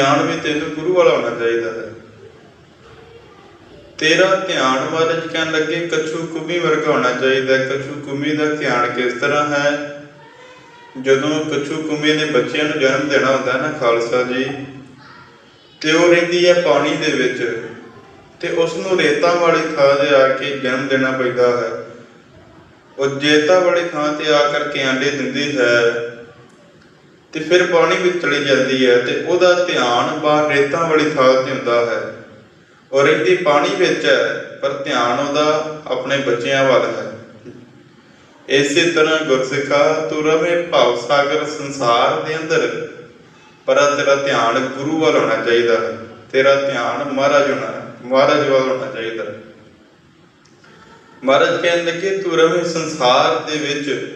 ਧਿਆਨ ਵੀ ਤੈਨੂੰ ਗੁਰੂ ਵਾਲਾ ਹੋਣਾ ਚਾਹੀਦਾ ਹੈ। ਤੇਰਾ ਧਿਆਨ ਮਹਾਰਾਜ ਕਹਿਣ ਲੱਗੇ, ਕਛੂ ਕੁਮੀ ਵਰਗਾ ਹੋਣਾ ਚਾਹੀਦਾ ਕਛੂ ਕੁਮੀ ਦਾ ਧਿਆਨ ਕਿਸ ਤਰ੍ਹਾਂ ਹੈ? ਜਦੋਂ ਕਛੂ ਕੁਮੀ ਦੇ ਬੱਚਿਆਂ ਨੂੰ ਜਨਮ ਦੇਣਾ ਹੁੰਦਾ ਹੈ ਨਾ ਖਾਲਸਾ ਜੀ, ਤੇ ਉਹ ਰਹਿੰਦੀ ਹੈ ਪਾਣੀ ਦੇ ਵਿੱਚ, ਤੇ ਉਸ ਨੂੰ ਰੇਤਾਂ ਵਾਲੀ ਥਾਂ ਤੇ ਆ ਕੇ ਜਨਮ ਦੇਣਾ ਪੈਂਦਾ ਹੈ। ਉਹ ਜੇਤਾ ਵਾਲੀ ਥਾਂ ਤੇ ਆ ਕਰਕੇ ਆਂਡੇ ਦਿੰਦੀ ਹੈ। ਤੇ ਫਿਰ ਪਾਣੀ ਵਿੱਚ ਚਲੀ ਜਾਂਦੀ ਹੈ ਤੇ ਉਹਦਾ ਧਿਆਨ ਬਾਹਰ ਰੇਤਾਂ ਵਾਲੀ ਥਾਂ ਤੇ ਹੁੰਦਾ ਹੈ। ਔਰ ਰਹਿੰਦੀ ਪਾਣੀ ਵਿੱਚ ਹੈ, ਪਰ ਧਿਆਨ ਉਹਦਾ ਆਪਣੇ ਬੱਚਿਆਂ ਵੱਲ ਹੈ। ਇਸੇ ਤਰ੍ਹਾਂ ਗੁਰਸਿੱਖਾ, ਤੂੰ ਰਵੇਂ ਭਾਵ ਸਾਗਰ ਸੰਸਾਰ ਦੇ ਅੰਦਰ, ਪਰ ਤੇਰਾ ਧਿਆਨ ਗੁਰੂ ਵੱਲ ਹੋਣਾ ਚਾਹੀਦਾ ਹੈ। ਤੇਰਾ ਧਿਆਨ ਮਹਾਰਾਜ ਹੋਣਾ, ਮਹਾਰਾਜ ਵੱਲ ਹੋਣਾ ਚਾਹੀਦਾ ਹੈ। ਮਹਾਰਾਜ ਕਹਿੰਦੇ ਕਿ ਤੂੰ ਰਵੇਂ ਸੰਸਾਰ ਦੇ ਵਿੱਚ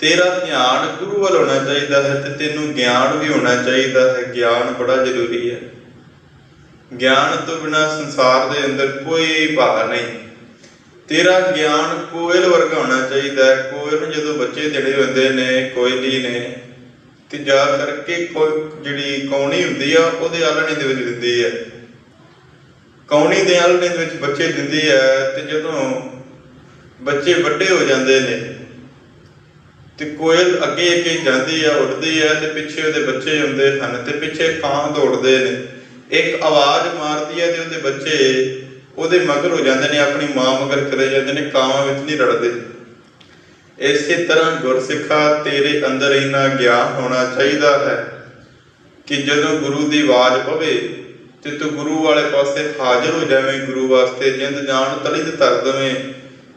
ਤੇਰਾ ਧਿਆਨ ਗੁਰੂ ਵੱਲ ਹੋਣਾ ਚਾਹੀਦਾ ਹੈ ਤੇ ਤੈਨੂੰ ਗਿਆਨ ਵੀ ਹੋਣਾ ਚਾਹੀਦਾ ਹੈ। ਗਿਆਨ ਬੜਾ ਜ਼ਰੂਰੀ ਹੈ। ਗਿਆਨ ਤੋਂ ਬਿਨਾ ਸੰਸਾਰ ਦੇ ਅੰਦਰ ਕੋਈ ਭਾਅ ਨਹੀਂ। ਤੇਰਾ ਗਿਆਨ ਕੋਇਲ ਵਰਗਾ ਹੋਣਾ ਚਾਹੀਦਾ ਹੈ। ਕੋਇਲ ਨੂੰ ਜਦੋਂ ਬੱਚੇ ਜਿਹੜੇ ਹੁੰਦੇ ਨੇ ਕੋਇਲੀ ਨੇ, ਤੇ ਜਾ ਕਰਕੇ ਜਿਹੜੀ ਕੌਣੀ ਹੁੰਦੀ ਆ, ਉਹਦੇ ਆਲਣੇ ਦੇ ਵਿੱਚ ਦਿੰਦੀ ਹੈ। ਕੌਣੀ ਦੇ ਆਲਣੇ ਦੇ ਵਿੱਚ ਬੱਚੇ ਦਿੰਦੀ ਹੈ ਤੇ ਜਦੋਂ ਬੱਚੇ ਵੱਡੇ ਹੋ ਜਾਂਦੇ ਨੇ ਤੇ ਕੋਇਲ ਅੱਗੇ ਅੱਗੇ ਜਾਂਦੀ ਆ, ਉੱਡਦੀ ਆ ਤੇ ਪਿੱਛੇ ਉਹਦੇ ਬੱਚੇ ਹੁੰਦੇ ਹਨ ਤੇ ਪਿੱਛੇ ਕਾਂ ਦੌੜਦੇ ਨੇ। ਇੱਕ ਆਵਾਜ਼ ਮਾਰਦੀ ਹੈ ਤੇ ਉਹਦੇ ਬੱਚੇ ਉਹਦੇ ਮਗਰ ਹੋ ਜਾਂਦੇ ਨੇ, ਆਪਣੀ ਮਾਂ ਮਗਰ ਚਲੇ ਜਾਂਦੇ ਨੇ, ਕਾਵਾਂ ਵਿੱਚ ਨਹੀਂ ਰੜਦੇ। ਇਸੇ ਤਰ੍ਹਾਂ ਗੁਰਸਿੱਖਾ ਤੇਰੇ ਅੰਦਰ ਇੰਨਾ ਗਿਆਨ ਹੋਣਾ ਚਾਹੀਦਾ ਹੈ ਕਿ ਜਦੋਂ ਗੁਰੂ ਦੀ ਆਵਾਜ਼ ਪਵੇ ਤੇ ਤੂੰ ਗੁਰੂ ਵਾਲੇ ਪਾਸੇ ਹਾਜ਼ਰ ਹੋ ਜਾਵੇਂ, ਗੁਰੂ ਵਾਸਤੇ ਜਿੰਦ ਜਾਨ ਤਲਿਤ ਧਰ ਦਵੇਂ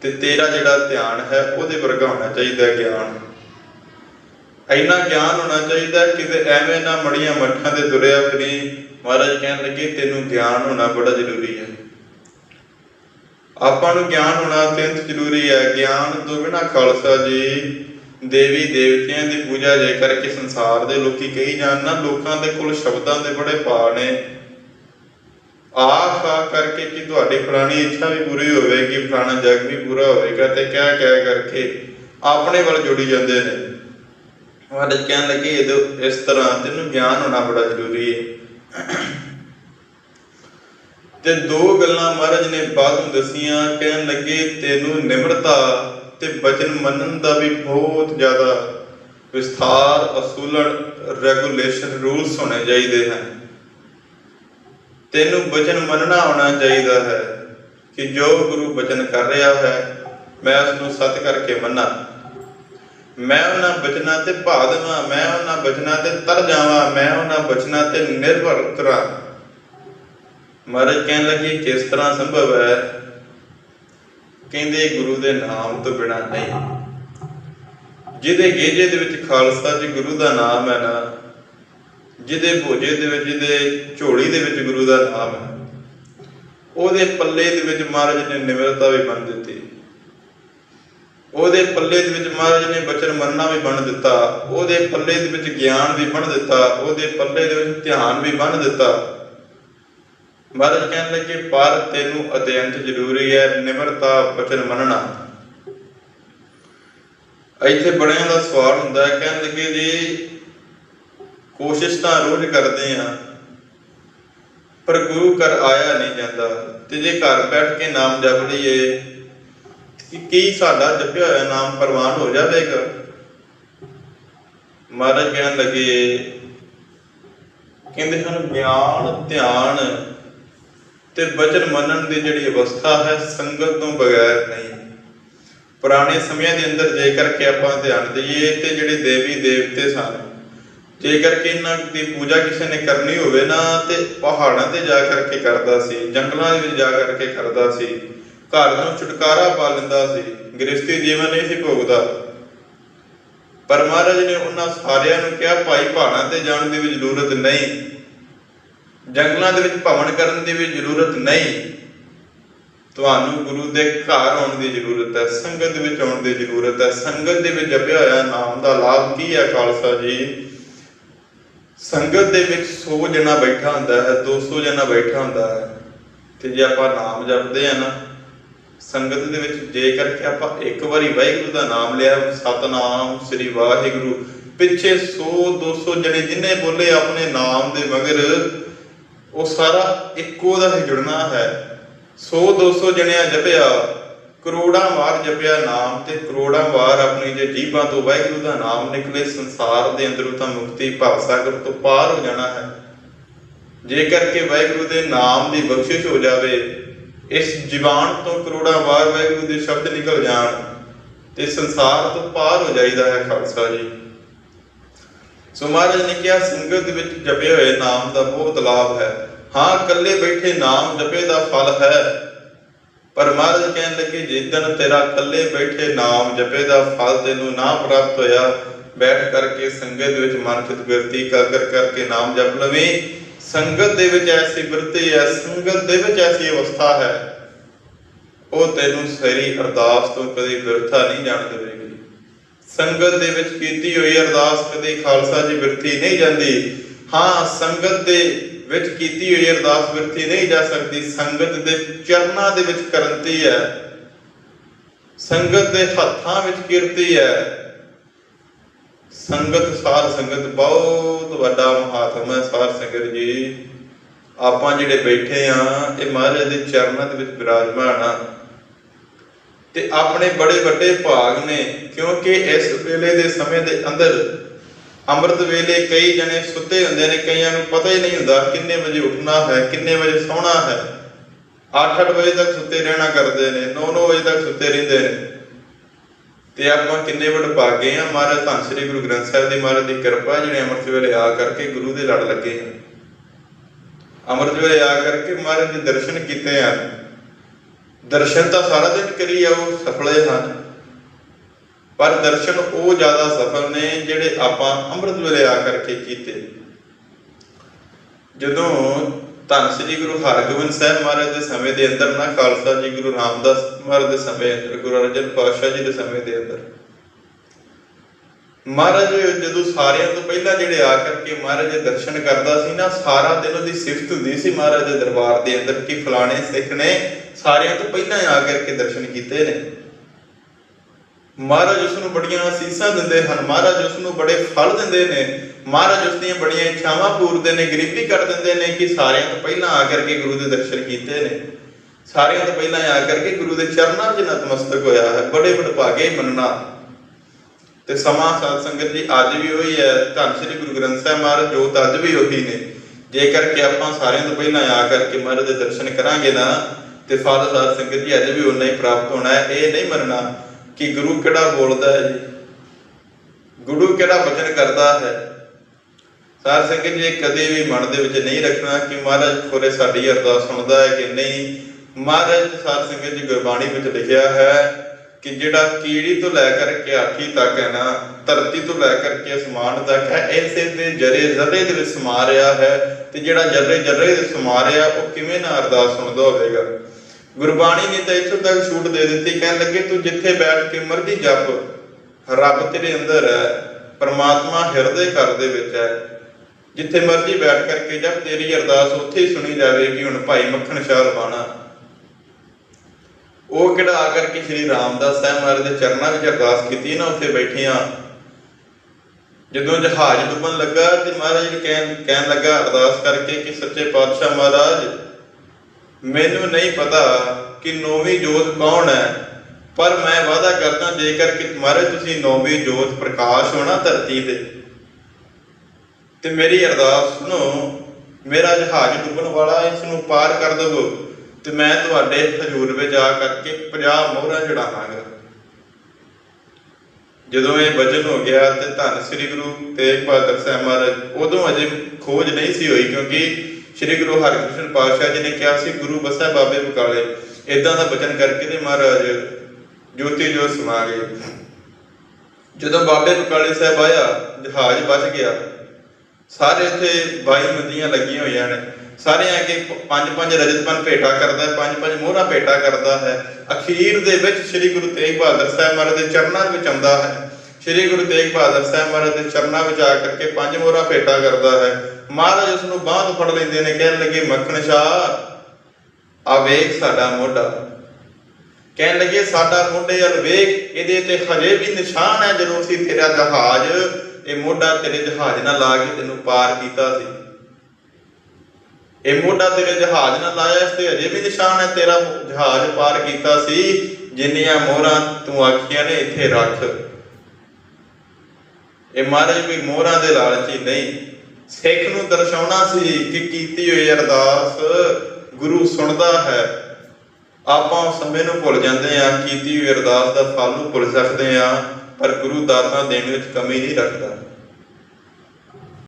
ਤੇ ਤੇਰਾ ਜਿਹੜਾ ਧਿਆਨ ਹੈ ਉਹਦੇ ਵਰਗਾ ਹੋਣਾ ਚਾਹੀਦਾ ਗਿਆਨ। ਇੰਨਾ ਗਿਆਨ ਹੋਣਾ ਚਾਹੀਦਾ ਹੈ, ਕਿਤੇ ਐਵੇਂ ਨਾ ਮੜੀਆਂ ਮੱਠਾਂ ਤੇ ਤੁਰਿਆ ਫਿਰੀ ਮਹਾਰਾਜ ਕਹਿਣ ਲੱਗੇ, ਤੈਨੂੰ ਗਿਆਨ ਹੋਣਾ ਬੜਾ ਜ਼ਰੂਰੀ ਹੈ। ਆਪਾਂ ਨੂੰ ਗਿਆਨ ਹੋਣਾ ਅਤਿੰਤ ਜ਼ਰੂਰੀ ਹੈ। ਗਿਆਨ ਤੋਂ ਬਿਨਾ ਖਾਲਸਾ ਜੀ, ਦੇਵੀ ਦੇਵਤਿਆਂ ਦੀ ਪੂਜਾ ਜੇ ਕਰਕੇ ਸੰਸਾਰ ਦੇ ਲੋਕੀ ਕਹੀ ਜਾਣ ਨਾ, ਲੋਕਾਂ ਦੇ ਕੋਲ ਸ਼ਬਦਾਂ ਦੇ ਬੜੇ ਭਾਅ ਨੇ। ਆਖ ਕਰਕੇ ਕਿ ਤੁਹਾਡੀ ਫਲਾਣੀ ਇੱਛਾ ਵੀ ਪੂਰੀ ਹੋਵੇਗੀ, ਫਲਾਣਾ ਜਗ ਵੀ ਪੂਰਾ ਹੋਵੇਗਾ ਤੇ ਕਹਿ ਕਹਿ ਕਰਕੇ ਆਪਣੇ ਵੱਲ ਜੋੜੀ ਜਾਂਦੇ ਨੇ। ਮਹਾਰਾਜ ਕਹਿਣ ਲੱਗੇ ਇਹਦੇ ਇਸ ਤਰ੍ਹਾਂ ਤੈਨੂੰ ਗਿਆਨ ਹੋਣਾ ਬੜਾ ਜ਼ਰੂਰੀ ਹੈ। ਤੇ ਦੋ ਗੱਲਾਂ ਮਹਾਰਾਜ ਨੇ ਬਾਅਦ ਨੂੰ ਦੱਸੀਆਂ, ਕਹਿਣ ਲੱਗੇ ਤੈਨੂੰ ਨਿਮਰਤਾ ਤੇ ਬਚਨ ਮੰਨਣ ਦਾ ਵੀ ਬਹੁਤ ਜ਼ਿਆਦਾ ਵਿਸਥਾਰ, ਅਸੂਲਣ ਰੈਗੂਲੇਸ਼ਨ ਰੂਲਸ ਹੋਣੇ ਚਾਹੀਦੇ ਹਨ। ਤੈਨੂੰ ਬਚਨ ਮੰਨਣਾ ਆਉਣਾ ਚਾਹੀਦਾ ਹੈ ਕਿ ਜੋ ਗੁਰੂ ਬਚਨ ਕਰ ਰਿਹਾ ਹੈ, ਮੈਂ ਉਸ ਨੂੰ ਸਤ ਕਰਕੇ ਮੰਨਾਂ। ਮੈਂ ਉਹਨਾਂ ਬਚਨਾਂ ਤੇ ਭਾ ਦੇਵਾਂ, ਮੈਂ ਉਹਨਾਂ ਬਚਨਾਂ ਤੇ ਤਰ ਜਾਵਾਂ, ਮੈਂ ਉਹਨਾਂ ਬਚਨਾਂ ਤੇ ਨਿਰਭਰ ਕਰਾਂ ਮਹਾਰਾਜ ਕਹਿਣ ਲੱਗੇ ਕਿਸ ਤਰ੍ਹਾਂ ਸੰਭਵ ਹੈ, ਕਹਿੰਦੇ ਗੁਰੂ ਦੇ ਨਾਮ ਤੋਂ ਬਿਨਾ ਨਹੀਂ। ਜਿਹਦੇ ਗੇਜੇ ਦੇ ਵਿੱਚ ਖਾਲਸਾ, ਜੀ ਗੁਰੂ ਦਾ ਨਾਮ ਹੈ ਨਾ, ਜਿਹਦੇ ਭੋਜੇ ਦੇ ਵਿੱਚ, ਜਿਹਦੇ ਝੋਲੀ ਦੇ ਵਿੱਚ ਗੁਰੂ ਦਾ ਨਾਮ ਹੈ, ਉਹਦੇ ਪੱਲੇ ਦੇ ਵਿੱਚ ਮਹਾਰਾਜ ਨੇ ਨਿਮਰਤਾ ਵੀ ਬੰਨ ਦਿੱਤੀ। ਉਹਦੇ ਪੱਲੇ ਦੇ ਵਿੱਚ ਮਹਾਰਾਜ ਨੇ ਬਚਨ ਮੰਨਣਾ ਵੀ ਬੰਨ ਦਿੱਤਾ, ਉਹਦੇ ਪੱਲੇ ਦੇ ਵਿੱਚ ਗਿਆਨ ਵੀ ਬੰਨ ਦਿੱਤਾ, ਉਹਦੇ ਪੱਲੇ ਦੇ ਵਿੱਚ ਧਿਆਨ ਵੀ ਬੰਨ ਦਿੱਤਾ। ਮਹਾਰਾਜ ਕਹਿਣ ਲੱਗੇ, ਪਰ ਤੈਨੂੰ ਅਤਿਅੰਤ ਜ਼ਰੂਰੀ ਹੈ ਨਿਮਰਤਾ, ਬਚਨ ਮੰਨਣਾ। ਇੱਥੇ ਬੜਿਆਂ ਦਾ ਸਵਾਲ ਹੁੰਦਾ ਹੈ, ਕਹਿਣ ਲੱਗੇ ਜੀ, ਕੋਸ਼ਿਸ਼ ਤਾਂ ਰੋਜ਼ ਕਰਦੇ ਆ ਪਰ ਗੁਰੂ ਘਰ ਆਇਆ ਨਹੀਂ ਜਾਂਦਾ, ਤੇ ਜੇ ਘਰ ਬੈਠ ਕੇ ਨਾਮ ਜਪ ਲਈਏ ਕਿ ਕੀ ਸਾਡਾ ਜਪਿਆ ਹੋਇਆ ਨਾਮ ਪ੍ਰਵਾਨ ਹੋ ਜਾਵੇਗਾ। ਮਹਾਰਾਜ ਕਹਿਣ ਲੱਗੇ, ਕਹਿੰਦੇ ਹਨ ਗਿਆਨ ਧਿਆਨ ਤੇ ਬਚਨ ਮੰਨਣ ਦੀ ਜਿਹੜੀ ਅਵਸਥਾ ਹੈ, ਸੰਗਤ ਤੋਂ ਬਗੈਰ ਨਹੀਂ। ਪੁਰਾਣੇ ਸਮਿਆਂ ਦੇ ਅੰਦਰ ਜੇਕਰ ਕਿ ਆਪਾਂ ਧਿਆਨ ਦਈਏ ਤੇ ਜਿਹੜੇ ਦੇਵੀ ਦੇਵਤੇ ਸਨ, ਜੇਕਰ ਕਿ ਇਹਨਾਂ ਦੀ ਪੂਜਾ ਕਿਸੇ ਨੇ ਕਰਨੀ ਹੋਵੇ ਨਾ, ਤੇ ਪਹਾੜਾਂ ਤੇ ਜਾ ਕਰਕੇ ਕਰਦਾ ਸੀ, ਜੰਗਲਾਂ ਵਿੱਚ ਜਾ ਕਰਕੇ ਕਰਦਾ ਸੀ ਘਰ ਨੂੰ ਛੁਟਕਾਰਾ ਪਾ ਲੈਂਦਾ ਸੀ। ਗ੍ਰਸਤੀ ਜੀਵਨ ਨਹੀਂ ਸੀ ਭੋਗਦਾ। ਪਰ ਮਹਾਰਾਜ ਨੇ ਉਹਨਾਂ ਸਾਰਿਆਂ ਨੂੰ ਕਿਹਾ, ਭਾਈ, ਪਹਾੜਾਂ ਤੇ ਜਾਣ ਦੀ ਵੀ ਜ਼ਰੂਰਤ ਨਹੀਂ। ਜੰਗਲਾਂ ਦੇ ਵਿੱਚ ਭਵਨ ਕਰਨ ਦੀ ਵੀ ਜ਼ਰੂਰਤ ਨਹੀਂ। ਤੁਹਾਨੂੰ ਗੁਰੂ ਦੇ ਘਰ ਆਉਣ ਦੀ ਜ਼ਰੂਰਤ ਹੈ, ਸੰਗਤ ਵਿੱਚ ਆਉਣ ਦੀ ਜ਼ਰੂਰਤ ਹੈ। ਸੰਗਤ ਦੇ ਵਿੱਚ ਜਪਿਆ ਹੋਇਆ ਨਾਮ ਦਾ ਲਾਭ ਕੀ ਹੈ, ਖਾਲਸਾ ਜੀ? ਸੰਗਤ ਦੇ ਵਿੱਚ 100 ਜਣਾ ਬੈਠਾ ਹੁੰਦਾ ਹੈ 200 ਜਣਾ ਬੈਠਾ ਹੁੰਦਾ ਹੈ। ਤੇ ਜੇ ਆਪਾਂ ਨਾਮ ਜਪਦੇ ਆ ਨਾ ਸੰਗਤ ਦੇ ਵਿੱਚ ਜੇਕਰ ਕਿ ਆਪਾਂ ਇੱਕ ਵਾਰੀ ਵਾਹਿਗੁਰੂ ਦਾ ਨਾਮ ਲਿਆ, ਸਤਨਾਮ ਸ੍ਰੀ ਵਾਹਿਗੁਰੂ, ਪਿੱਛੇ 100 200 ਜਣੇ ਜਿੰਨੇ ਬੋਲੇ ਆਪਣੇ ਨਾਮ ਦੇ ਮਗਰ, ਉਹ ਸਾਰਾ ਇੱਕੋ ਦਾ ਹੀ ਜੁੜਨਾ ਹੈ। 100 200 ਜਣਿਆਂ ਜਪਿਆ, ਕਰੋੜਾਂ ਵਾਰ ਜਪਿਆ ਨਾਮ ਤੇ ਕਰੋੜਾਂ ਵਾਰ ਆਪਣੀ ਜੇ ਜੀਭਾਂ ਤੋਂ ਵਾਹਿਗੁਰੂ ਦਾ ਨਾਮ ਨਿਕਲੇ, ਸੰਸਾਰ ਦੇ ਅੰਦਰੋਂ ਤਾਂ ਮੁਕਤੀ ਭਵ ਸਾਗਰ ਤੋਂ ਪਾਰ ਹੋ ਜਾਣਾ ਹੈ। ਜੇਕਰ ਕਿ ਵਾਹਿਗੁਰੂ ਦੇ ਨਾਮ ਦੀ ਬਖਸ਼ਿਸ਼ ਹੋ ਜਾਵੇ ਇਸ ਜ਼ੁਬਾਨ ਤੋਂ ਕਰੋੜਾਂ ਵਾਰ ਵਾਹਿਗੁਰੂ ਦੇ ਸ਼ਬਦ ਨਿਕਲ ਜਾਣ ਤੇ ਸੰਸਾਰ ਤੋਂ ਪਾਰ ਹੋ ਜਾਈਦਾ ਹੈ ਖਾਲਸਾ ਜੀ। ਸੋ ਮਹਾਰਾਜ ਨੇ ਕਿਹਾ, ਸੰਗਤ ਵਿੱਚ ਜਪੇ ਹੋਏ ਨਾਮ ਦਾ ਬਹੁਤ ਲਾਭ ਹੈ। ਹਾਂ, ਇਕੱਲੇ ਬੈਠੇ ਨਾਮ ਜਪੇ ਦਾ ਫਲ ਹੈ। ਪਰ ਮਹਾਰਾਜ ਕਹਿਣ ਲੱਗੇ, ਜਿੱਦਣ ਤੇਰਾ ਇਕੱਲੇ ਬੈਠੇ ਨਾਮ ਜਪੇ ਦਾ ਫਲ ਤੈਨੂੰ ਨਾ ਪ੍ਰਾਪਤ ਹੋਇਆ, ਬੈਠ ਕਰਕੇ ਸੰਗਤ ਵਿੱਚ ਮਨ ਚਿਤ ਬਿਰਤੀ ਕਰ ਕਰਕੇ ਨਾਮ ਜਪ ਲਵੇਂ। ਸੰਗਤ ਦੇ ਵਿੱਚ ਐਸੀ ਬਿਰਤੀ ਹੈ, ਸੰਗਤ ਦੇ ਵਿੱਚ ਐਸੀ ਅਵਸਥਾ ਹੈ। ਉਹ ਤੈਨੂੰ ਸਹੀ ਅਰਦਾਸ ਤੋਂ ਕਦੇ ਵਿਰਥਾ ਨਹੀਂ ਜਾਣ ਦੇਵੇਗੀ। ਸੰਗਤ ਦੇ ਵਿੱਚ ਕੀਤੀ ਹੋਈ ਅਰਦਾਸ ਕਦੇ ਖਾਲਸਾ ਜੀ ਵਿਰਥੀ ਨਹੀਂ ਜਾਂਦੀ। ਹਾਂ, ਸੰਗਤ ਦੇ ਵਿੱਚ ਕੀਤੀ ਹੋਈ ਅਰਦਾਸ ਬਿਰਥੀ ਨਹੀਂ ਜਾ ਸਕਦੀ। ਸੰਗਤ ਦੇ ਚਰਨਾਂ ਦੇ ਵਿੱਚ ਕਰੰਤੀ ਹੈ। ਸੰਗਤ ਦੇ ਹੱਥਾਂ ਵਿੱਚ ਕਿਰਤੀ ਹੈ। ਸੰਗਤ, ਸਾਰ ਸੰਗਤ, ਬਹੁਤ ਵੱਡਾ ਮਹਾਤਮ ਹੈ ਸਾਰ ਸੰਗਤ ਜੀ। ਆਪਾਂ ਜਿਹੜੇ ਬੈਠੇ ਆ, ਇਹ ਮਹਾਰਾਜ ਦੇ ਚਰਨਾਂ ਦੇ ਵਿੱਚ ਵਿਰਾਜਮਾਨ ਆ। ਤੇ ਆਪਣੇ ਬੜੇ ਵੱਡੇ ਭਾਗ ਨੇ, ਕਿਉਂਕਿ ਇਸ ਵੇਲੇ ਦੇ ਸਮੇਂ ਦੇ ਅੰਦਰ ਅੰਮ੍ਰਿਤ ਵੇਲੇ ਕਈ ਜਣੇ ਸੁੱਤੇ ਹੁੰਦੇ ਨੇ, ਕਈਆਂ ਨੂੰ ਪਤਾ ਹੀ ਨਹੀਂ ਹੁੰਦਾ ਕਿੰਨੇ ਵਜੇ ਉੱਠਣਾ ਹੈ, ਕਿੰਨੇ ਵਜੇ ਸੌਣਾ ਹੈ। 8-8 ਵਜੇ ਤੱਕ ਸੁੱਤੇ ਰਹਿਣਾ ਕਰਦੇ ਨੇ 9-9 ਵਜੇ ਤੱਕ ਸੁੱਤੇ ਰਹਿੰਦੇ ਨੇ। ਤੇ ਆਪਾਂ ਕਿੰਨੇ ਵੱਡ ਭਾਗੇ ਆ। ਮਹਾਰਾਜ ਧੰਨ ਸ੍ਰੀ ਗੁਰੂ ਗ੍ਰੰਥ ਸਾਹਿਬ ਦੀ ਮਹਾਰਾਜ ਦੀ ਕਿਰਪਾ, ਜਿਹੜੇ ਅੰਮ੍ਰਿਤ ਵੇਲੇ ਆ ਕਰਕੇ ਗੁਰੂ ਦੇ ਲੜ ਲੱਗੇ ਆ ਅੰਮ੍ਰਿਤ ਵੇਲੇ ਆ ਕਰਕੇ ਮਹਾਰਾਜ ਦੇ ਦਰਸ਼ਨ ਕੀਤੇ ਆ। ਦਰਸ਼ਨ ਤਾਂ ਸਾਰਾ ਦਿਨ ਕਰੀ ਆ, ਉਹ ਸਫਲੇ ਹਨ। ਪਰ ਦਰਸ਼ਨ ਉਹ ਜ਼ਿਆਦਾ ਸਫਲ ਨੇ ਜਿਹੜੇ ਆਪਾਂ ਅੰਮ੍ਰਿਤ ਵੇਲੇ ਆ ਕਰਕੇ ਕੀਤੇ। ਜਦੋਂ ਧੰਨ ਸ੍ਰੀ ਗੁਰੂ ਹਰਗੋਬਿੰਦ ਸਾਹਿਬ ਮਹਾਰਾਜ ਦੇ ਸਮੇਂ ਦੇ ਅੰਦਰ, ਨਾ ਖਾਲਸਾ ਜੀ ਗੁਰੂ ਰਾਮਦਾਸ ਮਹਾਰਾਜ ਦੇ ਸਮੇਂ ਅੰਦਰ ਗੁਰੂ ਅਰਜਨ ਪਾਤਸ਼ਾਹ ਜੀ ਦੇ ਸਮੇਂ ਦੇ ਅੰਦਰ। ਮਹਾਰਾਜ ਜਦੋਂ ਸਾਰਿਆਂ ਤੋਂ ਪਹਿਲਾਂ ਜਿਹੜੇ ਆ ਕਰਕੇ ਮਹਾਰਾਜ ਦੇ ਦਰਸ਼ਨ ਕਰਦਾ ਸੀ ਨਾ, ਸਾਰਾ ਦਿਨ ਉਹਦੀ ਸਿਫਤ ਹੁੰਦੀ ਸੀ ਮਹਾਰਾਜ ਦੇ ਦਰਬਾਰ ਦੇ ਅੰਦਰ ਕਿ ਫਲਾਣੇ ਸਿੱਖ ਨੇ ਸਾਰਿਆਂ ਤੋਂ ਪਹਿਲਾਂ ਆ ਕਰਕੇ ਦਰਸ਼ਨ ਕੀਤੇ ਨੇ। ਮਹਾਰਾਜ ਉਸ ਨੂੰ ਬੜੀਆਂ ਅਸੀਸਾਂ ਦਿੰਦੇ ਹਨ, ਮਹਾਰਾਜ ਉਸ ਨੂੰ ਬੜੇ ਫਲ ਦਿੰਦੇ ਨੇ। ਮਹਾਰਾਜ ਉਸ ਦੀਆਂ ਬੜੀਆਂ ਇੱਛਾਵਾਂ ਪੂਰਦੇ ਨੇ, ਗਰੀਬੀ ਕਰ ਦਿੰਦੇ ਨੇ ਕਿ ਸਾਰਿਆਂ ਤੋਂ ਪਹਿਲਾਂ ਆ ਕਰਕੇ ਗੁਰੂ ਦੇ ਦਰਸ਼ਨ ਕੀਤੇ ਨੇ। ਸਾਰਿਆਂ ਤੋਂ ਪਹਿਲਾਂ ਆ ਕਰਕੇ ਗੁਰੂ ਦੇ ਚਰਨਾਂ 'ਚ ਨਤਮਸਤਕ ਹੋਇਆ ਹੈ, ਬੜੇ ਵਡਭਾਗੇ ਮੰਨਣਾ। ਤੇ ਸਮਾਂ ਸਾਧ ਸੰਗਤ ਜੀ, ਅੱਜ ਵੀ ਉਹੀ ਹੈ, ਧੰਨ ਸ੍ਰੀ ਗੁਰੂ ਗ੍ਰੰਥ ਸਾਹਿਬ ਮਹਾਰਾਜ ਜੋਤ ਅੱਜ ਵੀ ਉਹੀ ਨੇ। ਜੇਕਰ ਕਿ ਆਪਾਂ ਸਾਰਿਆਂ ਤੋਂ ਪਹਿਲਾਂ ਆ ਕਰਕੇ ਮਹਾਰਾਜ ਦੇ ਦਰਸ਼ਨ ਕਰਾਂਗੇ ਨਾ, ਤੇ ਫਲ ਸਾਧ ਸੰਗਤ ਜੀ, ਅੱਜ ਵੀ ਉਨਾ ਹੀ ਪ੍ਰਾਪਤ ਹੋਣਾ ਹੈ। ਇਹ ਨਹੀਂ ਮੰਨਣਾ ਕਿ ਗੁਰੂ ਕਿਹੜਾ ਬੋਲਦਾ ਹੈ ਜੀ। ਗੁਰੂ ਕਿਹੜਾ ਵਚਨ ਕਰਦਾ ਹੈ। ਸਾਧ ਸੰਗਤ ਜੀ, ਇਹ ਕਦੇ ਵੀ ਮਨ ਦੇ ਵਿੱਚ ਨਹੀਂ ਰੱਖਣਾ ਕਿ ਮਹਾਰਾਜ ਖੋਰੇ ਸਾਡੀ ਅਰਦਾਸ ਸੁਣਦਾ ਹੈ ਕਿ ਨਹੀਂ। ਮਹਾਰਾਜ ਸਾਧ ਸੰਗਤ ਜੀ, ਗੁਰਬਾਣੀ ਵਿੱਚ ਲਿਖਿਆ ਹੈ ਕਿ ਜਿਹੜਾ ਕੀੜੀ ਤੋਂ ਲੈ ਕਰਕੇ ਹਾਥੀ ਤੱਕ ਹੈ ਨਾ, ਧਰਤੀ ਤੋਂ ਲੈ ਕਰਕੇ ਅਸਮਾਨ ਤੱਕ ਹੈ, ਇਸੇ ਦੇ ਜਰੇ ਜ਼ਰੇ ਦੇ ਵਿੱਚ ਸਮਾ ਰਿਹਾ ਹੈ ਤੇ ਜਿਹੜਾ ਜਰੇ ਜਰੇ ਦੇ ਸਮਾ ਰਿਹਾ ਉਹ ਕਿਵੇਂ ਨਾ ਅਰਦਾਸ ਸੁਣਦਾ ਹੋਵੇਗਾ। ਗੁਰਬਾਣੀ ਨੇ ਤਾਂ ਇੱਥੋਂ ਤੱਕ ਛੂਟ ਦੇ ਦਿੱਤੀ, ਕਹਿਣ ਲੱਗੇ, ਤੂੰ ਜਿੱਥੇ ਬੈਠ ਕੇ ਮਰਜ਼ੀ ਜਪ, ਰੱਬ ਤੇਰੇ ਅੰਦਰ ਹੈ, ਪਰਮਾਤਮਾ ਹਿਰਦੇ ਘਰ ਦੇ ਵਿੱਚ ਹੈ। ਜਿੱਥੇ ਮਰਜ਼ੀ ਬੈਠ ਕਰਕੇ ਜਪ ਤੇਰੀ ਅਰਦਾਸ ਉੱਥੇ ਹੀ ਸੁਣੀ ਜਾਵੇਗੀ, ਹੁਣ ਭਾਈ ਮੱਖਣ ਸ਼ਾਹ ਲਵਾਣਾ ਉਹ ਕਿਹੜਾ ਆ ਕਰਕੇ ਸ੍ਰੀ ਰਾਮਦਾਸ ਸਾਹਿਬ ਮਹਾਰਾਜ ਦੇ ਚਰਨਾਂ ਵਿੱਚ ਅਰਦਾਸ ਕੀਤੀ ਨਾ ਉੱਥੇ ਬੈਠਿਆਂ ਜਦੋਂ ਜਹਾਜ਼ ਡੁੱਬਣ ਲੱਗਾ ਤੇ ਮਹਾਰਾਜ ਜੀ ਕਹਿਣ ਕਹਿਣ ਲੱਗਾ ਅਰਦਾਸ ਕਰਕੇ ਕਿ ਸੱਚੇ ਪਾਤਸ਼ਾਹ ਮਹਾਰਾਜ, ਮੈਨੂੰ ਨਹੀਂ ਪਤਾ ਕਿ ਨੌਵੀਂ ਜੋਤ ਕੌਣ ਹੈ, ਪਰ ਮੈਂ ਵਾਅਦਾ ਕਰਦਾ ਜੇਕਰ ਕਿ ਮਹਾਰਾਜ ਤੁਸੀਂ ਨੌਵੀਂ ਜੋਤ ਪ੍ਰਕਾਸ਼ ਹੋਣਾ ਧਰਤੀ ਤੇ ਤੇ ਮੇਰੀ ਅਰਦਾਸ ਸੁਣੋ, ਮੇਰਾ ਜਹਾਜ਼ ਡੁੱਬਣ ਵਾਲਾ ਇਸ ਨੂੰ ਪਾਰ ਕਰ ਦਵੋ ਤੇ ਮੈਂ ਤੁਹਾਡੇ ਹਜ਼ੂਰ ਵਿੱਚ ਜਾ ਕਰਕੇ 50 ਮੋਹਰਾਂ ਚੜਾਵਾਂਗਾ ਜਦੋਂ ਇਹ ਵਚਨ ਹੋ ਗਿਆ ਤੇ ਧੰਨ ਸ੍ਰੀ ਗੁਰੂ ਤੇਗ ਬਹਾਦਰ ਸਾਹਿਬ ਮਹਾਰਾਜ, ਉਦੋਂ ਅਜੇ ਖੋਜ ਨਹੀਂ ਸੀ ਹੋਈ ਕਿਉਂਕਿ ਸ੍ਰੀ ਗੁਰੂ ਹਰਕ੍ਰਿਸ਼ਨ ਪਾਤਸ਼ਾਹ ਜੀ ਨੇ ਕਿਹਾ ਸੀ, ਗੁਰੂ ਬਸਾ ਬਾਬੇ ਬਕਾਲੇ। ਇਦਾਂ ਦਾ ਬਚਨ ਕਰਕੇ ਤੇ ਮਹਾਰਾਜ ਜੋਤੀ ਜੋਤ ਸਮਾ ਗਏ। ਜਦੋਂ ਬਾਬੇ ਬਕਾਲੇ ਸਾਹਿਬ ਆਇਆ, ਜਹਾਜ਼ ਬਚ ਗਿਆ। ਸਾਰੇ ਉੱਥੇ 22 ਮੰਦੀਆਂ ਲੱਗੀਆਂ ਹੋਈਆਂ ਨੇ। ਸਾਰੇ ਆ ਕੇ ਪੰਜ ਪੰਜ ਰਜਤਪਨ ਭੇਟਾ ਕਰਦਾ ਹੈ, ਪੰਜ ਪੰਜ ਮੋਹਰਾ ਭੇਟਾ ਕਰਦਾ ਹੈ। ਅਖੀਰ ਦੇ ਵਿੱਚ ਸ੍ਰੀ ਗੁਰੂ ਤੇਗ ਬਹਾਦਰ ਸਾਹਿਬ ਮਹਾਰਾਜ ਦੇ ਚਰਨਾਂ ਵਿੱਚ ਆਉਂਦਾ ਹੈ। ਸ੍ਰੀ ਗੁਰੂ ਤੇਗ ਬਹਾਦਰ ਸਾਹਿਬ ਮਹਾਰਾਜ ਦੇ ਚਰਨਾਂ ਵਿੱਚ ਆ ਕਰਕੇ ਪੰਜ ਮੋਹਰਾ ਭੇਟਾ ਕਰਦਾ ਹੈ। ਮਹਾਰਾਜ ਉਸ ਨੂੰ ਬਾਂਹ ਤੋਂ ਫੜ ਲੈਂਦੇ ਨੇ, ਕਹਿਣ ਲੱਗੇ, ਮੱਖਣ ਸ਼ਾਹ ਆ ਵੇਖ ਸਾਡਾ ਮੋਢਾ। ਕਹਿਣ ਲੱਗੇ, ਸਾਡਾ ਮੋਢੇ ਵੱਲ ਵੇਖ, ਇਹਦੇ ਤੇ ਹਜੇ ਵੀ ਨਿਸ਼ਾਨ ਹੈ ਜਦੋਂ ਅਸੀਂ ਤੇਰਾ ਜਹਾਜ਼ ਇਹ ਮੋਢਾ ਤੇਰੇ ਜਹਾਜ਼ ਨਾਲ ਲਾ ਕੇ ਤੈਨੂੰ ਪਾਰ ਕੀਤਾ ਸੀ। ਇਹ ਮੋਢਾ ਤੇਰੇ ਜਹਾਜ਼ ਨਾਲ ਲਾਇਆ ਇਸ ਤੇ ਅਜੇ ਵੀ ਨਿਸ਼ਾਨ ਹੈ, ਤੇਰਾ ਜਹਾਜ਼ ਪਾਰ ਕੀਤਾ ਸੀ। ਜਿੰਨੀਆਂ ਮੋਹਰਾਂ ਤੂੰ ਆਖੀਆਂ ਨੇ, ਇੱਥੇ ਰੱਖ। ਇਹ ਮਹਾਰਾਜ ਵੀ ਮੋਹਰਾਂ ਦੇ ਲਾਲਚੀ ਨਹੀਂ, ਸਿੱਖ ਨੂੰ ਦਰਸਾਉਣਾ ਸੀ ਕਿ ਕੀਤੀ ਹੋਈ ਅਰਦਾਸ ਗੁਰੂ ਸੁਣਦਾ ਹੈ। ਆਪਾਂ ਉਸ ਸਮੇਂ ਨੂੰ ਭੁੱਲ ਜਾਂਦੇ ਆ ਕੀਤੀ ਹੋਈ ਅਰਦਾਸ ਦਾ ਫਲ ਨੂੰ ਭੁੱਲ ਸਕਦੇ ਆ ਪਰ ਗੁਰੂ ਦਾਤਾਂ ਦੇਣ ਵਿੱਚ ਕਮੀ ਨਹੀਂ ਰੱਖਦਾ।